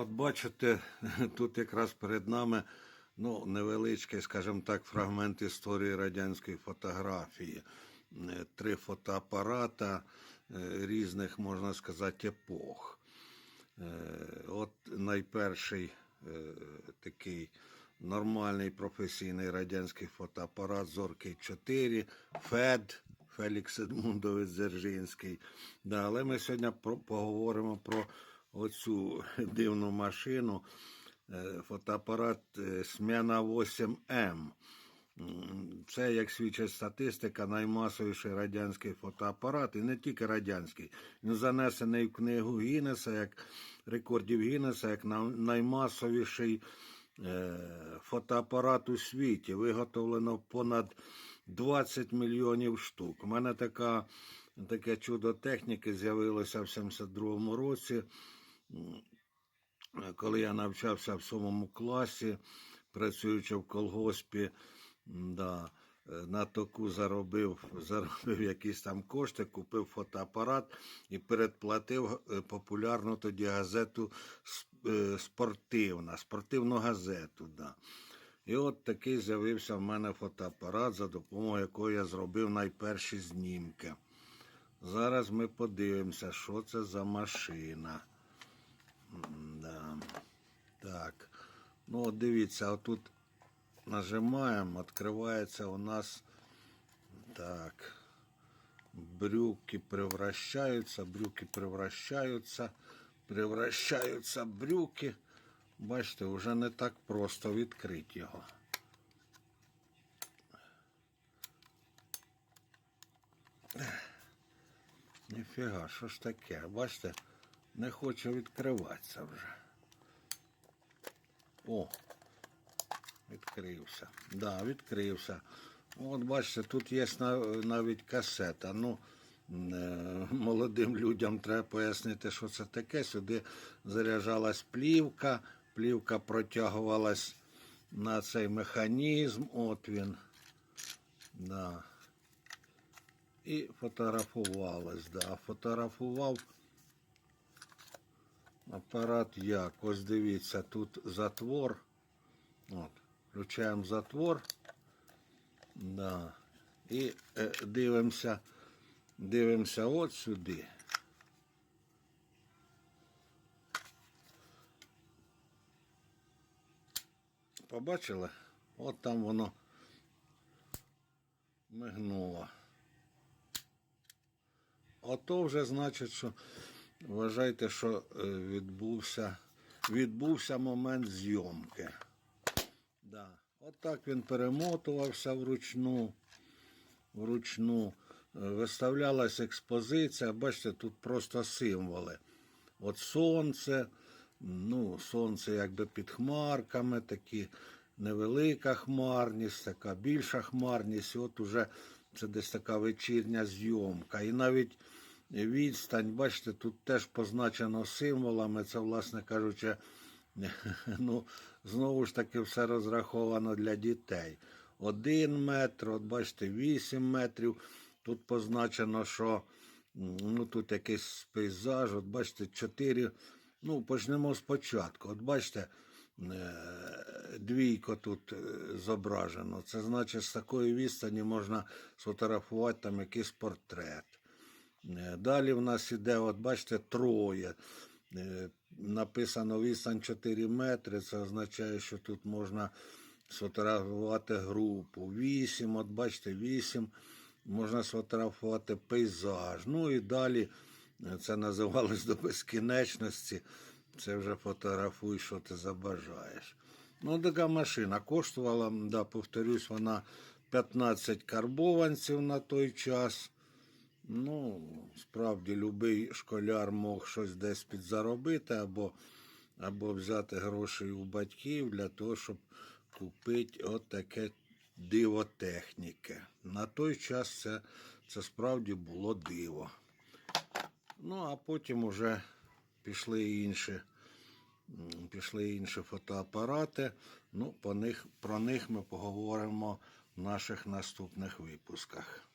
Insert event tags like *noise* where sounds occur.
От бачите, *laughs* тут якраз перед нами ну, невеличкий, скажімо так, фрагмент історії радянської фотографії. Е, Три фотоапарата е, різних, можна сказати, епох. Е, От найперший такий нормальний професійний радянський фотоапарат Зоркий 4, ФЕД, Фелікс Едмундович Дзержинський. Да, але ми сьогодні поговоримо про оцю дивну машину. е, Фотоапарат е, Смена 8М. Це, як свідчить статистика, наймасовіший радянський фотоапарат, і не тільки радянський. Він занесений в книгу Гіннеса, як рекордів Гіннеса, як на- наймасовіший е, фотоапарат у світі. Виготовлено понад 20 мільйонів штук. У мене така, таке чудо техніки з'явилося в 72-му році коли я навчався в сьомому класі, працюючи в колгоспі, да, е, на току заробив, заробив якісь там кошти, купив фотоапарат і передплатив е, популярну тоді газету е, спортивна, спортивну газету. Да. І от такий з'явився в мене фотоапарат, за допомогою якого я зробив найперші знімки. Зараз ми подивимося, що це за машина. Да. Так. Ну, от дивіться, отут нажимаємо, відкривається у нас так. Брюки превращаються, брюки превращаються, превращаються брюки. Бачите, вже не так просто відкрити його. Ніфіга, що ж таке? Бачите, не хоче відкриватися вже. О, відкрився. Да, відкрився. От бачите, тут є навіть касета. Ну, е, молодим людям треба пояснити, що це таке. Сюди заряджалась плівка, плівка протягувалась на цей механізм. От він. Да. І фотографувалась. Да. Фотографував апарат як? Ось дивіться, тут затвор. От. Включаємо затвор. Да. І е, дивимося, дивимося от сюди. Побачили? От там воно мигнуло. Ото вже значить, що вважайте, що е, відбувся, відбувся момент зйомки. Да. Отак він перемотувався вручну. вручну. Е, Виставлялась експозиція. Бачите, тут просто символи. От сонце, ну, сонце якби під хмарками, такі невелика хмарність, така більша хмарність. От уже це десь така вечірня зйомка. І навіть відстань, бачите, тут теж позначено символами. Це, власне кажучи, *laughs* ну, знову ж таки, все розраховано для дітей. Один метр, от бачите, вісім метрів. Тут позначено, що ну, тут якийсь пейзаж, от бачите, чотири. Ну, почнемо спочатку. От бачите, е, двійко тут е, зображено. Це значить, з такої відстані можна сфотографувати там якийсь портрет. Е, Далі в нас іде, от бачите, троє. Е, Написано відстань 4 метри. Це означає, що тут можна сфотографувати групу. 8, от бачите, 8. Можна сфотографувати пейзаж. Ну і далі е, це називалось до безкінечності. Це вже фотографуй, що ти забажаєш. Ну, така машина коштувала, да, повторюсь, вона 15 карбованців на той час. Ну, справді, любий школяр мог щось десь підзаробити або, або взяти гроші у батьків для того, щоб купити отаке диво техніки. На той час це, це справді було диво. Ну, а потім уже пішли інші, пішли інші фотоапарати. Ну, по них, про них ми поговоримо в наших наступних випусках.